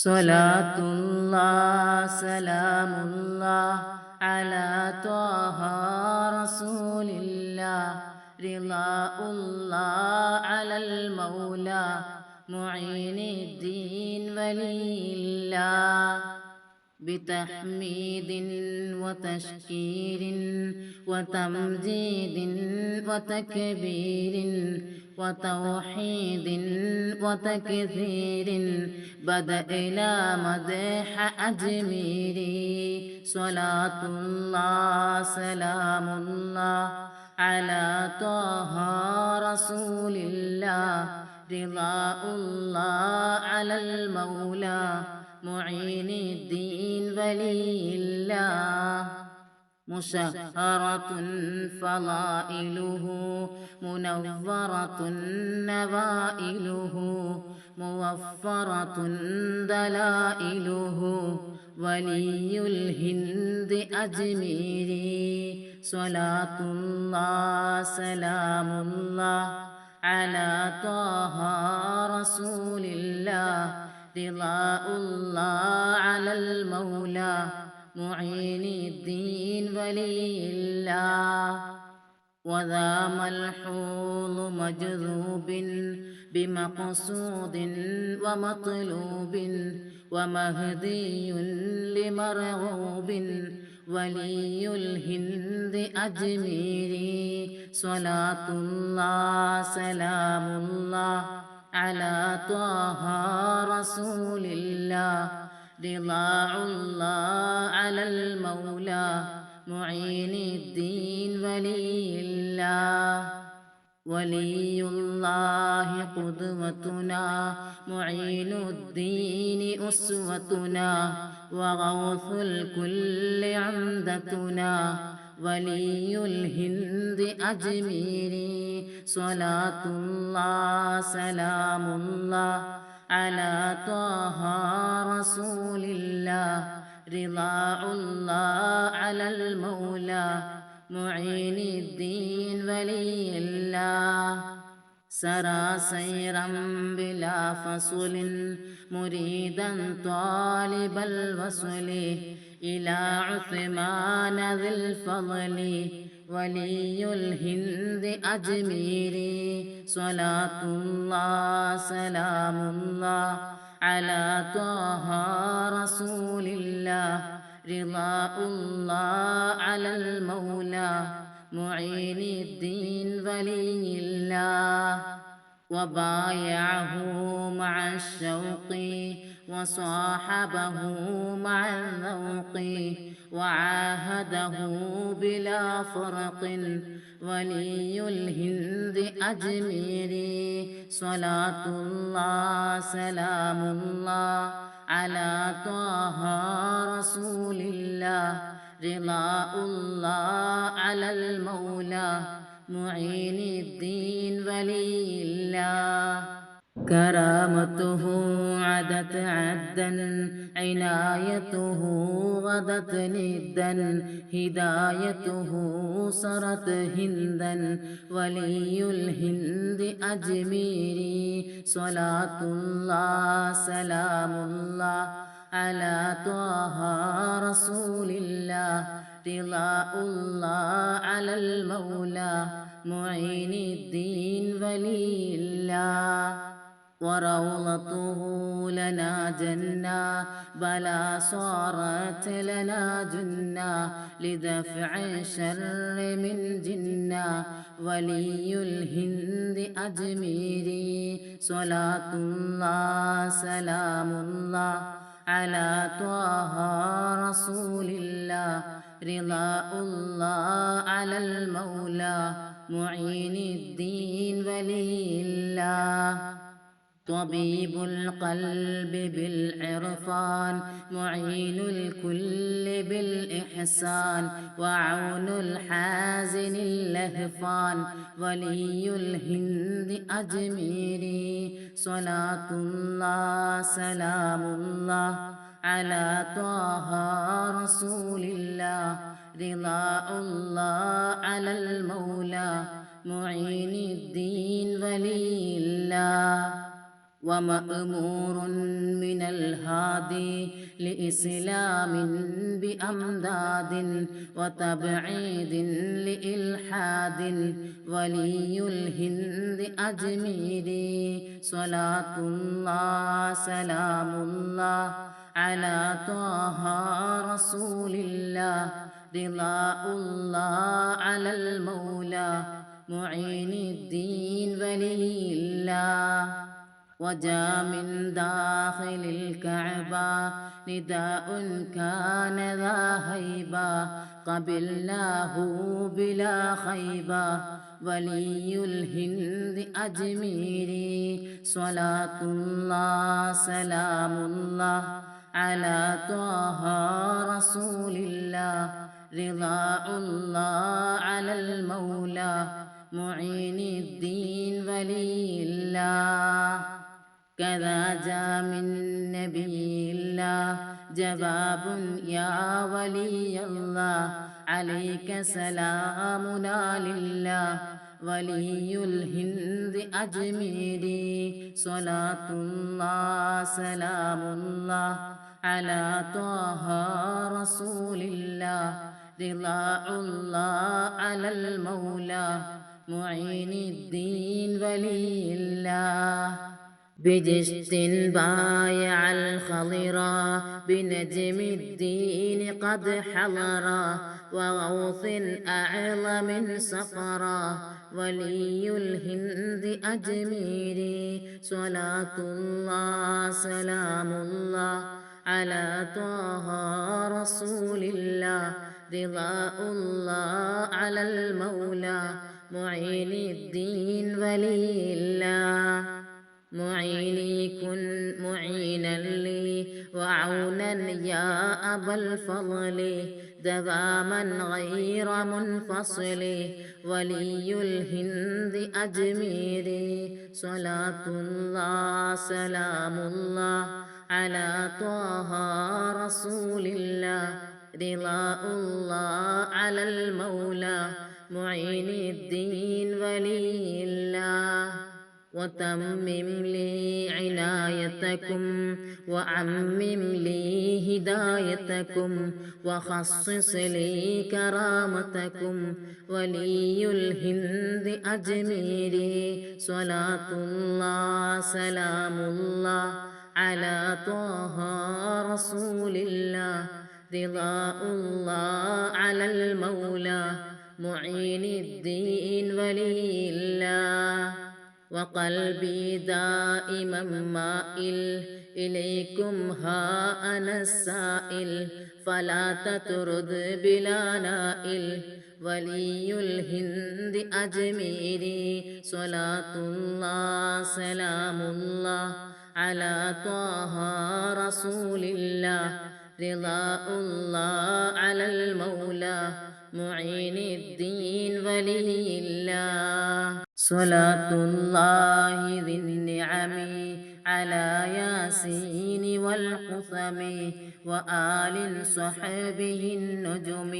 صلاة الله سلام الله على طه رسول الله رضاء الله على المولى معين الدين ولي الله بتحميد وتشكير وتمجيد وتكبير وتوحيد وتكثير بدأنا مدح أجميري صلاة الله سلام الله على طه رسول الله. رضاء الله على المولى معين الدين ولي الله. مشهرة فضائله منورة نوائله موفرة دلائله ولي الهند أجميري صلاة الله سلام الله على طه رسول الله رضاء الله على المولى معين الدين ولي الله وذا ملحوظ مجذوب بمقصود ومطلوب ومهدي لمرغوب ولي الهند أجميري صلاة الله سلام الله على طه رسول الله. رضاع الله على المولى معين الدين ولي الله ولي الله قدوتنا معين الدين أسوتنا وغوث الكل عمدتنا ولي الهند أجميري صلاة الله سلام الله على طه رسول الله. رضاء الله على المولى. معين الدين ولي الله. سرى سيرا بلا فصل. مريدا طالب الوصل. إلى عثمان ذي الفضل. ولي الهند أجميري صلاة الله سلام الله على طه رسول الله رضاء الله على المولى. معين الدين ولي الله وبايعه مع الشوق. وصاحبه مع الذوق وعاهده بلا فرق ولي الهند أجميري. صلاة الله سلام الله على طه رسول الله. رضاء الله على المولى معين الدين ولي الله. كرامته عدت عدا عنايته غدت ندا هدايته صرت هندا. ولي الهند أجميري صلاة الله سلام الله على طه رسول الله. رضاء الله على المولى معين الدين ولي الله. وروضته لنا جنة بلا صارت لنا جنة لدفع الشر من جنة. ولي الهند أجميري صلاة الله سلام الله على طه رسول الله. رضاء الله على المولى معين الدين ولي الله. طبيب القلب بالعرفان معين الكل بالإحسان وعون الحازن اللهفان ولي الهند أجميري. صلاة الله سلام الله على طه رسول الله. رضاء الله على المولى معين الدين ولي الله. ومأمور من الهادي لإسلام بأمداد وتبعيد لإلحاد ولي الهند أجميري صلاة الله سلام الله على طه رسول الله رضاء الله على المولى معين الدين ولي الله. وجاء من داخل الكعبة نداء كان ذا هيبة. قبلناه بلا خيبة. ولي الهند أجميري صلاة الله سلام الله على طه رسول الله. رضاء الله على المولى. معين الدين ولي الله. كذا جاء من نبي الله جواب يا ولي الله عليك سلامنا لله ولي الهند أجميري صلاة الله سلام الله على طه رسول الله رضاء الله على المولى معين الدين ولي الله بجشت بايع الخضرا بنجم الدين قد حضرا وغوث أعظم سفرا ولي الهند أجميري صلاة الله سلام الله على طه رسول الله. رضاء الله على المولى معين الدين ولي الله. معيني كن معينا لي وعونا يا أبا الفضل دواما غير منفصل ولي الهند أجميري صلاة الله سلام الله على طه رسول الله. رضاء الله على المولى معين الدين ولي الله. وتمم لي عنايتكم وعمم لي هدايتكم وخصص لي كرامتكم. ولي الهند أجميري صلاة الله سلام الله على طه رسول الله. رضاء الله على المولى معين الدين ولي الله. وقلبي دائما مائل. إليكم ها أنا السائل. فلا تطرد بلا نائل. ولي الهند أجميري صلاة الله سلام الله على طه رسول الله. رضاء الله على المولى. معين الدين ولي الله. صلاة الله ذي النعم على ياسين والحثم وآل صحبه النجم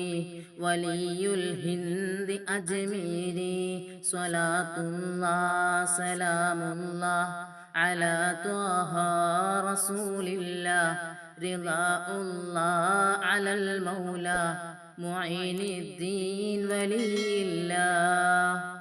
ولي الهند أجميري صلاة الله سلام الله على طه رسول الله. رضاء الله على المولى. معين الدين ولي الله.